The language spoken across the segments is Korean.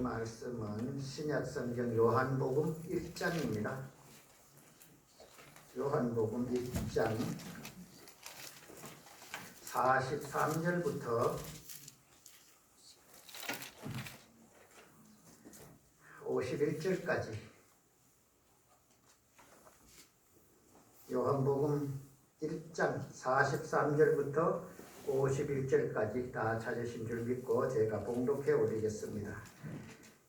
말씀은 신약성경 요한복음 1장입니다. 요한복음 1장 43절부터 51절까지 요한복음 1장 43절부터 51절까지 다 찾으신 줄 믿고 제가 봉독해 올리겠습니다.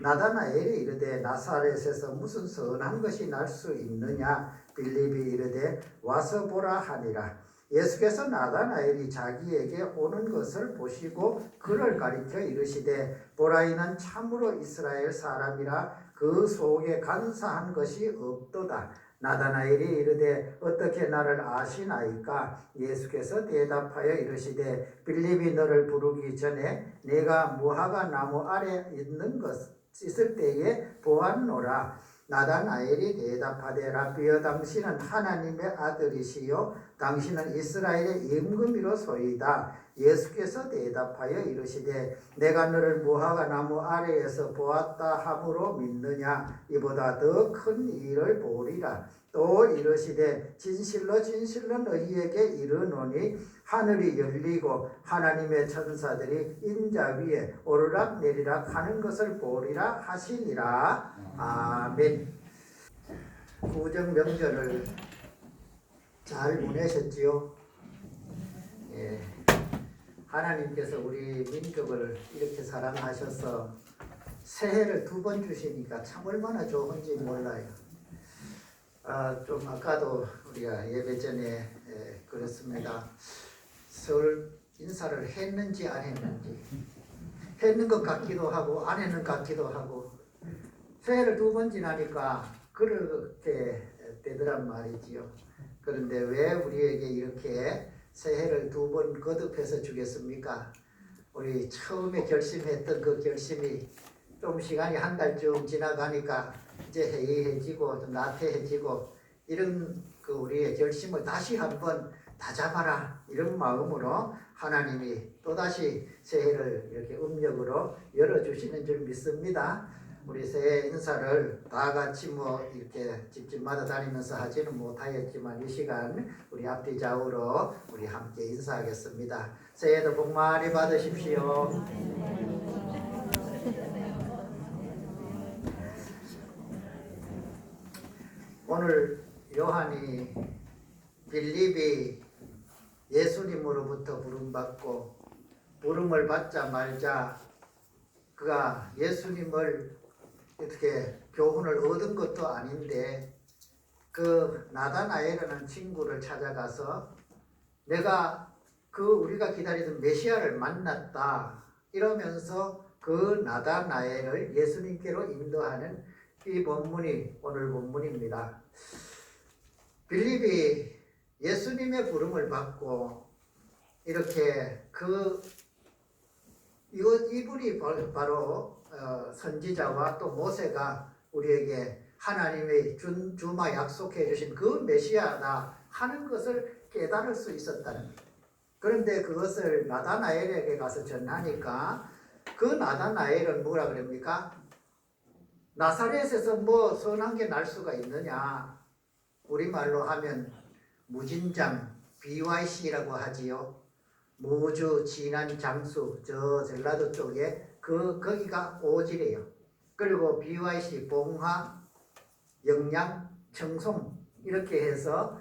나다나엘이 이르되 나사렛에서 무슨 선한 것이 날 수 있느냐? 빌립이 이르되 와서 보라 하니라. 예수께서 나다나엘이 자기에게 오는 것을 보시고 그를 가리켜 이르시되 보라 이는 참으로 이스라엘 사람이라. 그 속에 간사한 것이 없도다. 나다나엘이 이르되 어떻게 나를 아시나이까? 예수께서 대답하여 이르시되 빌립이 너를 부르기 전에 내가 무화과 나무 아래 있는 것 있을 때에 보았노라. 나다나엘이 대답하되 라비여 당신은 하나님의 아들이시요. 당신은 이스라엘의 임금이로 소이다 예수께서 대답하여 이르시되 내가 너를 무화과 나무 아래에서 보았다 함으로 믿느냐 이보다 더 큰 일을 보리라 또 이르시되 진실로 진실로 너희에게 이르노니 하늘이 열리고 하나님의 천사들이 인자 위에 오르락 내리락 하는 것을 보리라 하시니라 아멘 구정 명절을 잘 보내셨지요? 예. 하나님께서 우리 민족을 이렇게 사랑하셔서 새해를 두 번 주시니까 참 얼마나 좋은지 몰라요. 아, 좀 아까도 우리가 예배 전에 에, 그렇습니다. 설 인사를 했는지 안 했는지 했는 것 같기도 하고 안 했는 것 같기도 하고 새해를 두 번 지나니까 그렇게 되더란 말이지요. 그런데 왜 우리에게 이렇게 새해를 두 번 거듭해서 주겠습니까? 우리 처음에 결심했던 그 결심이 좀 시간이 한 달쯤 지나가니까 이제 해이해지고 좀 나태해지고 이런 그 우리의 결심을 다시 한번 다잡아라 이런 마음으로 하나님이 또다시 새해를 이렇게 음력으로 열어주시는 줄 믿습니다. 우리 새해 인사를 다 같이 뭐 이렇게 집집마다 다니면서 하지는 못하였지만 이 시간 우리 앞뒤 좌우로 우리 함께 인사하겠습니다. 새해도 복 많이 받으십시오. 오늘 요한이 빌립이 예수님으로부터 부름받고 부름을 받자 말자 그가 예수님을 이렇게 교훈을 얻은 것도 아닌데 그 나다나엘이라는 친구를 찾아가서 내가 그 우리가 기다리던 메시아를 만났다 이러면서 그 나다나엘을 예수님께로 인도하는 이 본문이 오늘 본문입니다. 빌립이 예수님의 부름을 받고 이렇게 그 이거 이분이 바로 어, 선지자와 또 모세가 우리에게 하나님의 준 주마 약속해 주신 그 메시아다 하는 것을 깨달을 수 있었다는. 그런데 그것을 나다나엘에게 가서 전하니까 그 나다나엘은 뭐라 그럽니까? 나사렛에서 뭐 선한 게 날 수가 있느냐? 우리말로 하면 무진장 BYC라고 하지요. 무주 진안 장수 저 전라도 쪽에 그 거기가 오지래요. 그리고 BYC 봉화 영양 청송 이렇게 해서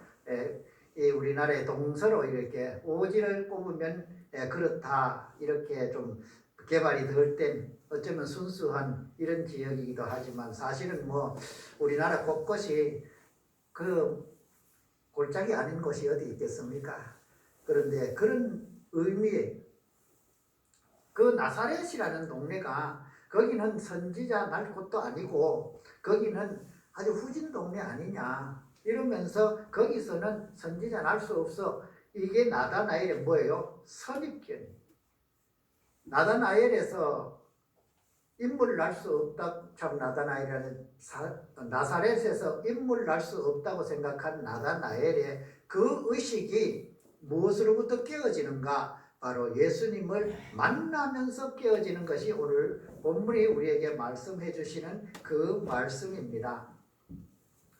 우리나라의 동서로 이렇게 오지를 꼽으면 에, 그렇다 이렇게 좀 개발이 덜 된 어쩌면 순수한 이런 지역이기도 하지만 사실은 뭐 우리나라 곳곳이 그 골짜기 아닌 곳이 어디 있겠습니까? 그런데 그런 의미의 그 나사렛이라는 동네가 거기는 선지자 날 곳도 아니고 거기는 아주 후진 동네 아니냐 이러면서 거기서는 선지자 날 수 없어. 이게 나다나엘의 뭐예요? 선입견. 나다나엘에서 인물을 날 수 없다. 참 나다나엘이라는 사- 나사렛에서 인물을 날 수 없다고 생각한 나다나엘의 그 의식이 무엇으로부터 깨어지는가 바로 예수님을 만나면서 깨어지는 것이 오늘 본문이 우리에게 말씀해 주시는 그 말씀입니다.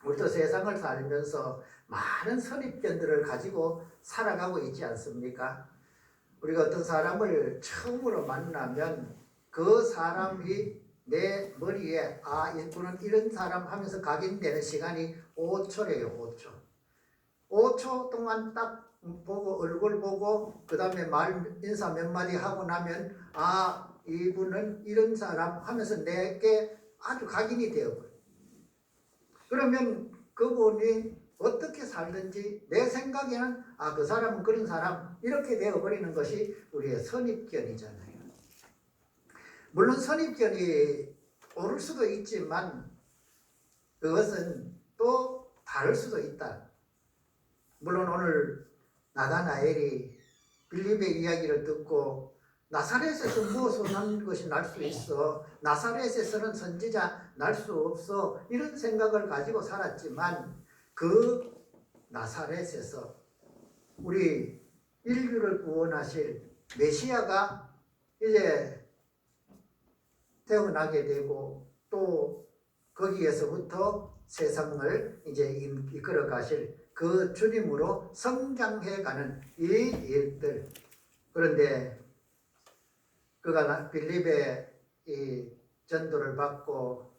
우리도 세상을 살면서 많은 선입견들을 가지고 살아가고 있지 않습니까? 우리가 어떤 사람을 처음으로 만나면 그 사람이 내 머리에 아 이분은 이런 사람 하면서 각인되는 시간이 5초래요 5초 5초 동안 딱 보고 얼굴 보고 그 다음에 말 인사 몇 마디 하고 나면 아 이분은 이런 사람 하면서 내게 아주 각인이 되어버려 그러면 그분이 어떻게 살든지 내 생각에는 아 그 사람은 그런 사람 이렇게 되어버리는 것이 우리의 선입견이잖아요. 물론 선입견이 옳을 수도 있지만 그것은 또 다를 수도 있다. 물론 오늘 나다나엘이 빌립의 이야기를 듣고 나사렛에서 무엇을 난 것이 날 수 있어? 나사렛에서는 선지자 날 수 없어. 이런 생각을 가지고 살았지만 그 나사렛에서 우리 인류를 구원하실 메시아가 이제 태어나게 되고 또 거기에서부터 세상을 이제 이끌어 가실 그 주님으로 성장해 가는 이 일들 그런데 그가 빌립의 이 전도를 받고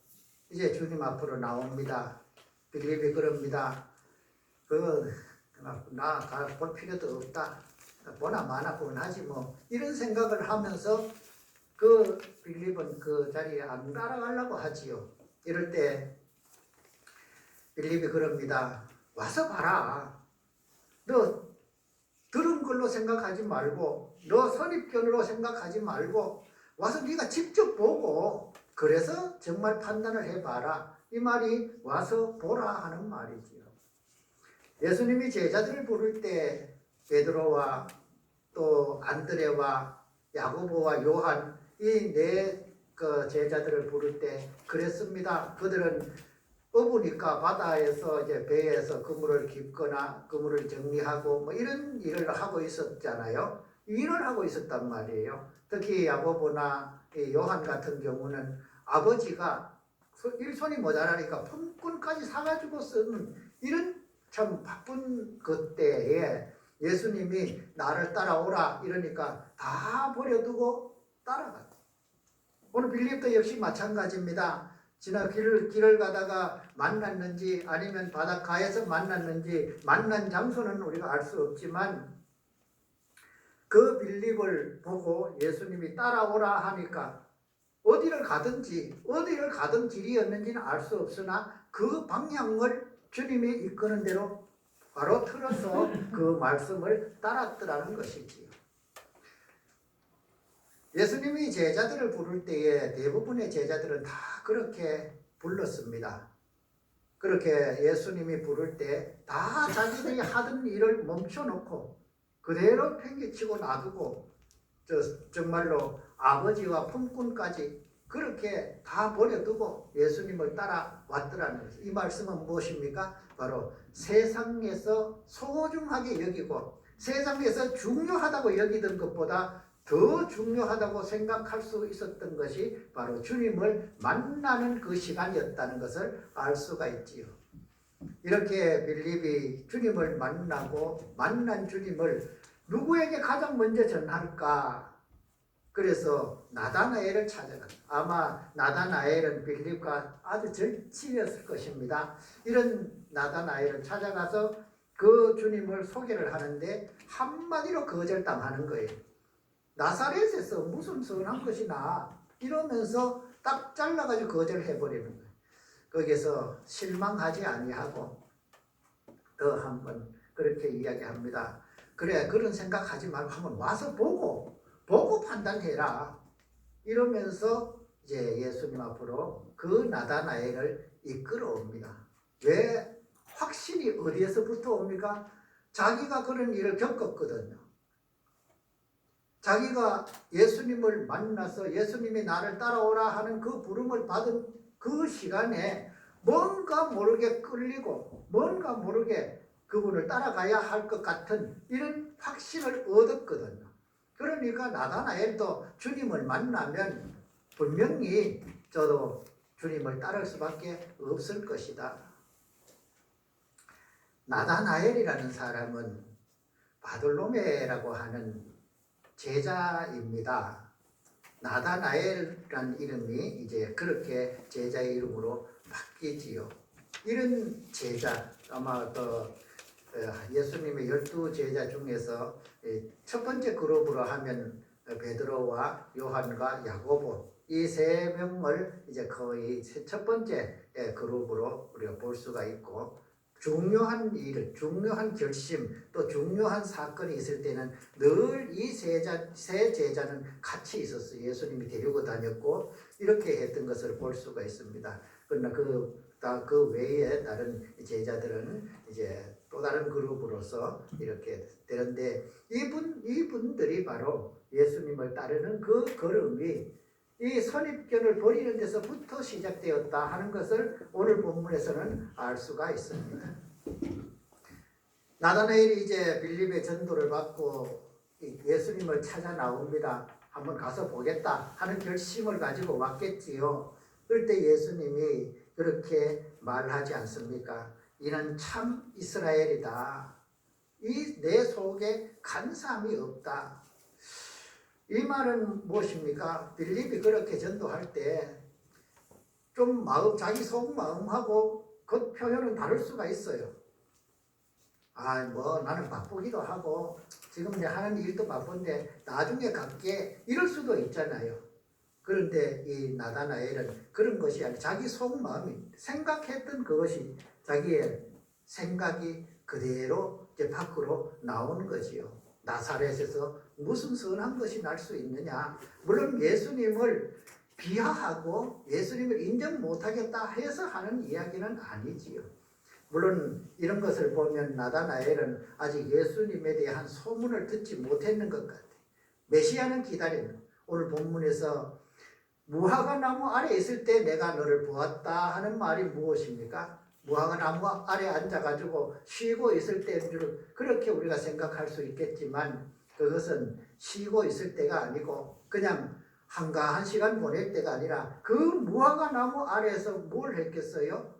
이제 주님 앞으로 나옵니다. 빌립이 그럽니다. 그나볼 필요도 없다. 보나 마나 뻔하지 뭐 이런 생각을 하면서 그 빌립은 그 자리에 안 따라가려고 하지요. 이럴 때 빌립이 그럽니다. 와서 봐라. 너 들은 걸로 생각하지 말고 너 선입견으로 생각하지 말고 와서 네가 직접 보고 그래서 정말 판단을 해봐라. 이 말이 와서 보라 하는 말이지요. 예수님이 제자들을 부를 때 베드로와 또 안드레와 야고보와 요한 이네그 제자들을 부를 때 그랬습니다. 그들은 어부니까 바다에서 이제 배에서 그물을 깁거나 그물을 정리하고 뭐 이런 일을 하고 있었잖아요. 일을 하고 있었단 말이에요. 특히 야고보나 이 요한 같은 경우는 아버지가 소- 일손이 모자라니까 품꾼까지 사가지고 쓰는 이런 참 바쁜 그때에 예수님이 나를 따라오라 이러니까 다 버려두고 따라갔다. 오늘 빌립도 역시 마찬가지입니다. 지나 길을, 길을 가다가 만났는지 아니면 바닷가에서 만났는지 만난 장소는 우리가 알 수 없지만 그 빌립을 보고 예수님이 따라오라 하니까 어디를 가든지 어디를 가던 길이었는지는 알 수 없으나 그 방향을 주님이 이끄는 대로 바로 틀어서 그 말씀을 따랐더라는 것이지요. 예수님이 제자들을 부를 때에 대부분의 제자들은 다 그렇게 불렀습니다. 그렇게 예수님이 부를 때 다 자기들이 하던 일을 멈춰놓고 그대로 팽개치고 놔두고 저 정말로 아버지와 품꾼까지 그렇게 다 버려두고 예수님을 따라왔더라는 것이 이 말씀은 무엇입니까? 바로 세상에서 소중하게 여기고 세상에서 중요하다고 여기던 것보다 더 중요하다고 생각할 수 있었던 것이 바로 주님을 만나는 그 시간이었다는 것을 알 수가 있지요. 이렇게 빌립이 주님을 만나고 만난 주님을 누구에게 가장 먼저 전할까? 그래서 나다나엘을 찾아갔다. 아마 나다나엘은 빌립과 아주 절친이었을 것입니다. 이런 나다나엘을 찾아가서 그 주님을 소개를 하는데 한마디로 거절당하는 거예요. 나사렛에서 무슨 선한 것이나 이러면서 딱 잘라가지고 거절해 버리는 거예요. 거기서 실망하지 아니하고 더 한번 그렇게 이야기합니다. 그래 그런 생각하지 말고 한번 와서 보고 보고 판단해라. 이러면서 이제 예수님 앞으로 그 나다나엘을 이끌어옵니다. 왜 확신이 어디에서부터 옵니까? 자기가 그런 일을 겪었거든요. 자기가 예수님을 만나서 예수님이 나를 따라오라 하는 그 부름을 받은 그 시간에 뭔가 모르게 끌리고 뭔가 모르게 그분을 따라가야 할 것 같은 이런 확신을 얻었거든요. 그러니까 나다나엘도 주님을 만나면 분명히 저도 주님을 따를 수밖에 없을 것이다. 나다나엘이라는 사람은 바돌로메라고 하는 제자입니다. 나다나엘이라는 이름이 이제 그렇게 제자의 이름으로 바뀌지요. 이런 제자 아마 또 어, 예수님의 열두 제자 중에서 첫 번째 그룹으로 하면 베드로와 요한과 야고보 이 세 명을 이제 거의 첫 번째 그룹으로 우리가 볼 수가 있고 중요한 일, 중요한 결심, 또 중요한 사건이 있을 때는 늘 이 세 제자는 같이 있었어요. 예수님이 데리고 다녔고 이렇게 했던 것을 볼 수가 있습니다. 그러나 그, 다그 외에 다른 제자들은 이제 또 다른 그룹으로서 이렇게 되는데 이분, 이분들이 바로 예수님을 따르는 그 걸음이 이 선입견을 버리는 데서부터 시작되었다 하는 것을 오늘 본문에서는 알 수가 있습니다. 나다나엘이 이제 빌립의 전도를 받고 예수님을 찾아 나옵니다. 한번 가서 보겠다 하는 결심을 가지고 왔겠지요. 그때 예수님이 그렇게 말하지 않습니까? 이는 참 이스라엘이다. 이 내 속에 간사함이 없다. 이 말은 무엇입니까? 빌립이 그렇게 전도할 때 좀 마음, 자기 속 마음하고 그 표현은 다를 수가 있어요. 아, 뭐 나는 바쁘기도 하고 지금 내 하는 일도 바쁜데 나중에 갈게 이럴 수도 있잖아요. 그런데 이 나다나엘은 그런 것이 아니라 자기 속 마음이 생각했던 그것이 자기의 생각이 그대로 이제 밖으로 나오는 거지요. 나사렛에서 무슨 선한 것이 날 수 있느냐? 물론 예수님을 비하하고 예수님을 인정 못하겠다 해서 하는 이야기는 아니지요. 물론 이런 것을 보면 나다나엘은 아직 예수님에 대한 소문을 듣지 못했는 것 같아요. 메시아는 기다리는 오늘 본문에서 무화과 나무 아래 있을 때 내가 너를 보았다 하는 말이 무엇입니까? 무화과 나무 아래 앉아가지고 쉬고 있을 때인 줄 그렇게 우리가 생각할 수 있겠지만 그것은 쉬고 있을 때가 아니고 그냥 한가한 시간 보낼 때가 아니라 그 무화과 나무 아래에서 뭘 했겠어요?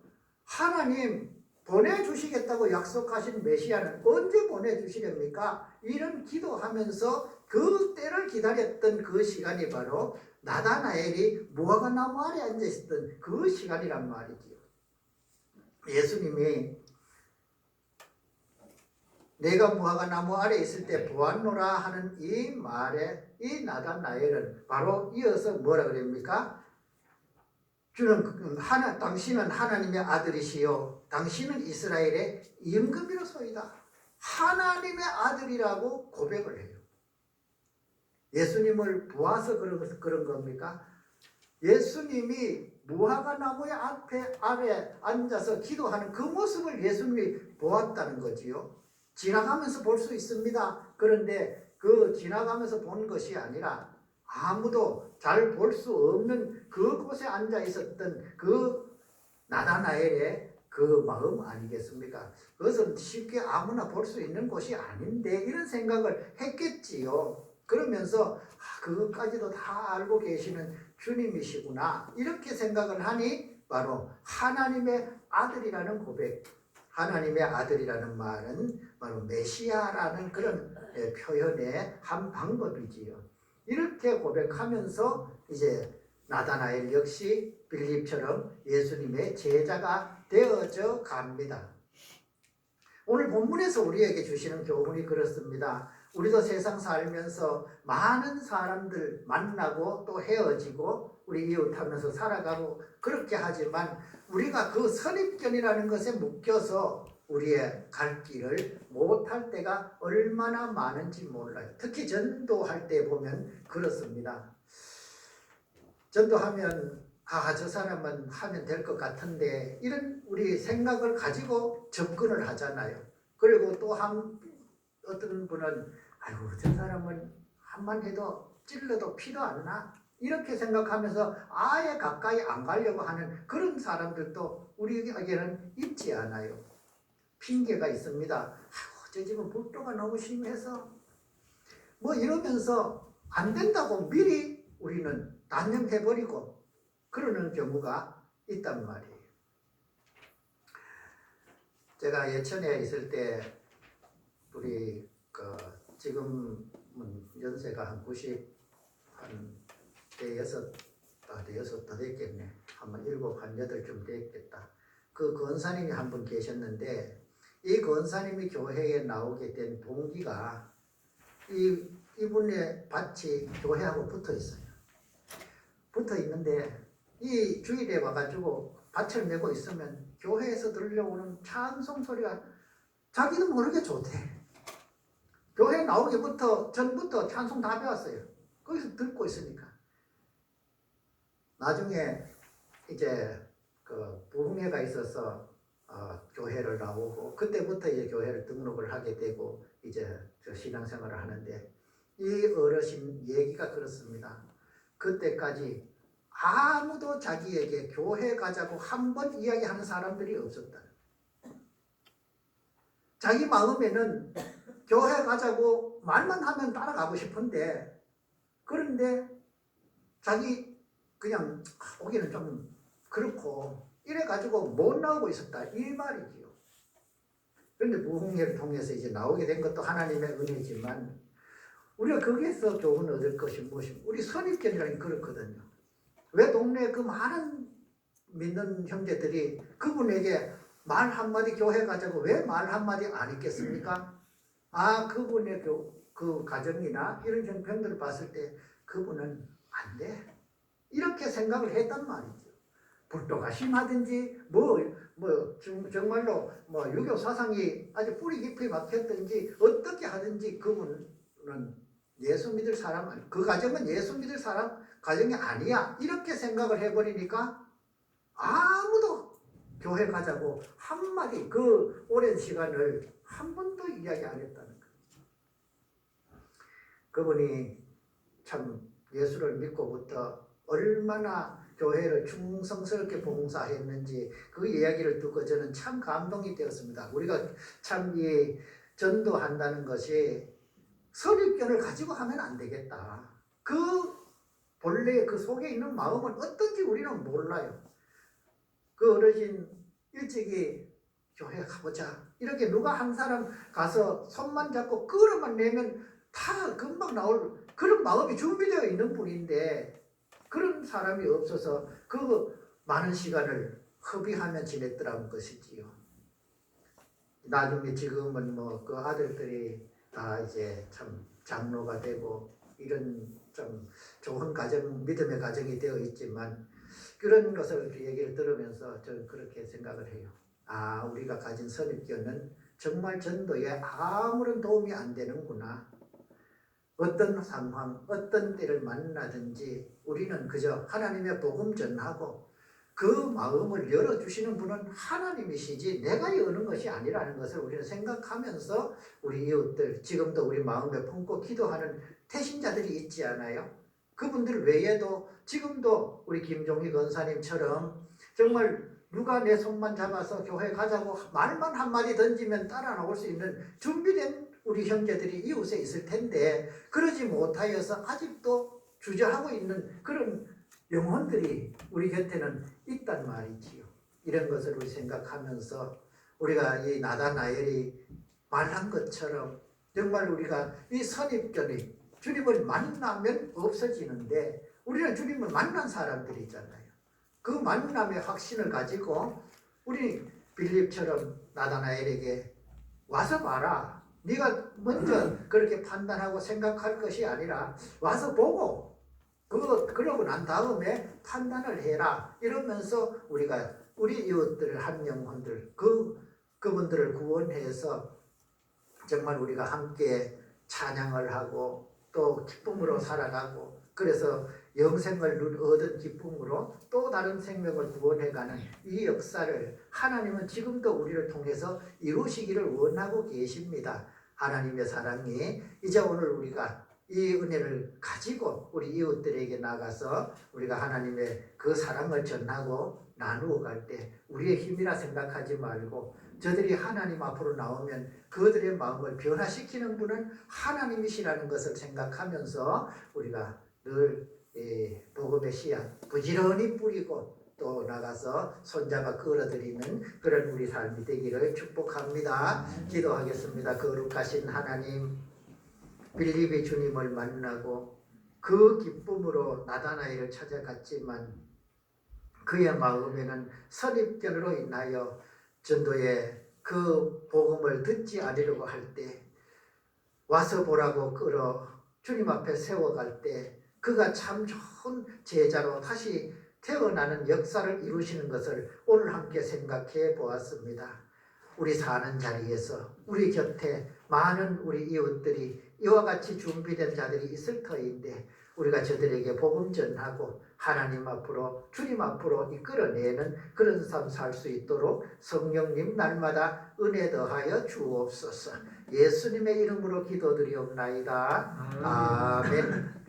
하나님 보내주시겠다고 약속하신 메시아는 언제 보내주시렵니까? 이런 기도하면서 그 때를 기다렸던 그 시간이 바로 나다나엘이 무화과 나무 아래 앉아있었던 그 시간이란 말이지요. 예수님이 내가 무화과 나무 아래 있을 때 보았노라 하는 이 말에 이 나다나엘은 바로 이어서 뭐라 그럽니까? 주는 그, 하나 당신은 하나님의 아들이시요 당신은 이스라엘의 임금이로소이다. 하나님의 아들이라고 고백을 해요. 예수님을 보아서 그런, 그런 겁니까? 예수님이 무화과 나무의 앞에 아래 앉아서 기도하는 그 모습을 예수님이 보았다는 거지요. 지나가면서 볼 수 있습니다. 그런데 그 지나가면서 본 것이 아니라 아무도 잘 볼 수 없는 그곳에 앉아 있었던 그 나다나엘의 그 마음 아니겠습니까? 그것은 쉽게 아무나 볼 수 있는 곳이 아닌데 이런 생각을 했겠지요. 그러면서 아, 그것까지도 다 알고 계시는 주님이시구나 이렇게 생각을 하니 바로 하나님의 아들이라는 고백 하나님의 아들이라는 말은 바로 메시아라는 그런 예, 표현의 한 방법이지요. 이렇게 고백하면서 이제 나다나엘 역시 빌립처럼 예수님의 제자가 되어져 갑니다. 오늘 본문에서 우리에게 주시는 교훈이 그렇습니다. 우리도 세상 살면서 많은 사람들 만나고 또 헤어지고 우리 이웃하면서 살아가고 그렇게 하지만 우리가 그 선입견이라는 것에 묶여서 우리의 갈 길을 못할 때가 얼마나 많은지 몰라요. 특히 전도할 때 보면 그렇습니다. 전도하면 아 저 사람은 하면 될 것 같은데 이런 우리 생각을 가지고 접근을 하잖아요. 그리고 또 한 어떤 분은 아이고 저 사람은 한만 해도 찔러도 피도 안 나. 이렇게 생각하면서 아예 가까이 안 가려고 하는 그런 사람들도 우리에게는 있지 않아요. 핑계가 있습니다. 아이고, 저 집은 불도가 너무 심해서 뭐 이러면서 안 된다고 미리 우리는 단념해버리고 그러는 경우가 있단 말이에요. 제가 예천에 있을 때 우리 그 지금은 연세가 한 90, 한 아, 대여섯 더 됐겠네. 한번 일곱, 한 여덟쯤 됐겠다. 그 권사님이 한 분 계셨는데 이 권사님이 교회에 나오게 된 동기가 이 이분의 밭이 교회하고 붙어 있어요. 붙어 있는데 이 주일에 와가지고 밭을 메고 있으면 교회에서 들려오는 찬송 소리가 자기도 모르게 좋대. 교회 나오기부터 전부터 찬송 다 배웠어요. 거기서 듣고 있으니까. 나중에 이제 그 부흥회가 있어서 어, 교회를 나오고 그때부터 이제 교회를 등록을 하게 되고 이제 저 신앙생활을 하는데 이 어르신 얘기가 그렇습니다. 그때까지 아무도 자기에게 교회 가자고 한 번 이야기하는 사람들이 없었다. 자기 마음에는 교회 가자고 말만 하면 따라가고 싶은데 그런데 자기 그냥 아, 오기는 좀 그렇고 이래 가지고 못 나오고 있었다 이 말이지요. 그런데 무흥회를 통해서 이제 나오게 된 것도 하나님의 은혜지만 우리가 거기에서 교훈을 얻을 것이 무엇입니까? 우리 선입견이라는 게 그렇거든요. 왜 동네에 그 많은 믿는 형제들이 그분에게 말 한마디 교회 가자고 왜 말 한마디 안 했겠습니까? 아, 그분의 교, 그 가정이나 이런 형편들을 봤을 때 그분은 안 돼. 이렇게 생각을 했단 말이죠. 불도가 심하든지 뭐, 뭐 정- 정말로 뭐 유교 사상이 아주 뿌리 깊이 박혔든지 어떻게 하든지 그분은 예수 믿을 사람 그 가정은 예수 믿을 사람 가정이 아니야 이렇게 생각을 해버리니까 아무도 교회 가자고 한마디 그 오랜 시간을 한 번도 이야기 안 했다는 거예요. 그분이 참 예수를 믿고부터 얼마나 교회를 충성스럽게 봉사했는지 그 이야기를 듣고 저는 참 감동이 되었습니다. 우리가 참 이 전도한다는 것이 선입견을 가지고 하면 안 되겠다. 그 본래 그 속에 있는 마음은 어떤지 우리는 몰라요. 그 어르신 일찍이 교회 가보자. 이렇게 누가 한 사람 가서 손만 잡고 끌어만 내면 다 금방 나올 그런 마음이 준비되어 있는 분인데 그런 사람이 없어서 그 많은 시간을 허비하며 지냈더라는 것이지요. 나중에 지금은 뭐 그 아들들이 다 이제 참 장로가 되고 이런 좀 좋은 가정, 믿음의 가정이 되어 있지만 그런 것을 그 얘기를 들으면서 저는 그렇게 생각을 해요. 아, 우리가 가진 선입견은 정말 전도에 아무런 도움이 안 되는구나. 어떤 상황, 어떤 때를 만나든지 우리는 그저 하나님의 복음 전하고 그 마음을 열어주시는 분은 하나님이시지 내가 여는 것이 아니라는 것을 우리는 생각하면서 우리 이웃들, 지금도 우리 마음에 품고 기도하는 태신자들이 있지 않아요? 그분들 외에도 지금도 우리 김종희 권사님처럼 정말 누가 내 손만 잡아서 교회 가자고 말만 한마디 던지면 따라 나올 수 있는 준비된 우리 형제들이 이웃에 있을 텐데 그러지 못하여서 아직도 주저하고 있는 그런 영혼들이 우리 곁에는 있단 말이지요. 이런 것을 우리 생각하면서 우리가 이 나다나엘이 말한 것처럼 정말 우리가 이 선입견이 주님을 만나면 없어지는데 우리는 주님을 만난 사람들이잖아요. 그 만남의 확신을 가지고 우리 빌립처럼 나다나엘에게 와서 봐라. 네가 먼저 그렇게 판단하고 생각할 것이 아니라 와서 보고 그 그러고 난 다음에 판단을 해라. 이러면서 우리가 우리 이웃들 한 영혼들 그 그분들을 구원해서 정말 우리가 함께 찬양을 하고 또 기쁨으로 살아가고 그래서 영생을 누- 얻은 기쁨으로 또 다른 생명을 구원해가는 이 역사를 하나님은 지금도 우리를 통해서 이루시기를 원하고 계십니다. 하나님의 사랑이 이제 오늘 우리가 이 은혜를 가지고 우리 이웃들에게 나가서 우리가 하나님의 그 사랑을 전하고 나누어 갈 때 우리의 힘이라 생각하지 말고 저들이 하나님 앞으로 나오면 그들의 마음을 변화시키는 분은 하나님이시라는 것을 생각하면서 우리가 늘 예, 복음의 씨앗 부지런히 뿌리고 또 나가서 손잡아 끌어들이는 그런 우리 삶이 되기를 축복합니다. 기도하겠습니다. 거룩하신 하나님 빌립의 주님을 만나고 그 기쁨으로 나다나이를 찾아갔지만 그의 마음에는 선입견으로 인하여 전도의 그 복음을 듣지 않으려고 할 때 와서 보라고 끌어 주님 앞에 세워갈 때 그가 참 좋은 제자로 다시 태어나는 역사를 이루시는 것을 오늘 함께 생각해 보았습니다. 우리 사는 자리에서 우리 곁에 많은 우리 이웃들이 이와 같이 준비된 자들이 있을 터인데 우리가 저들에게 복음 전하고 하나님 앞으로 주님 앞으로 이끌어내는 그런 삶 살 수 있도록 성령님 날마다 은혜 더하여 주옵소서. 예수님의 이름으로 기도드리옵나이다. 아멘.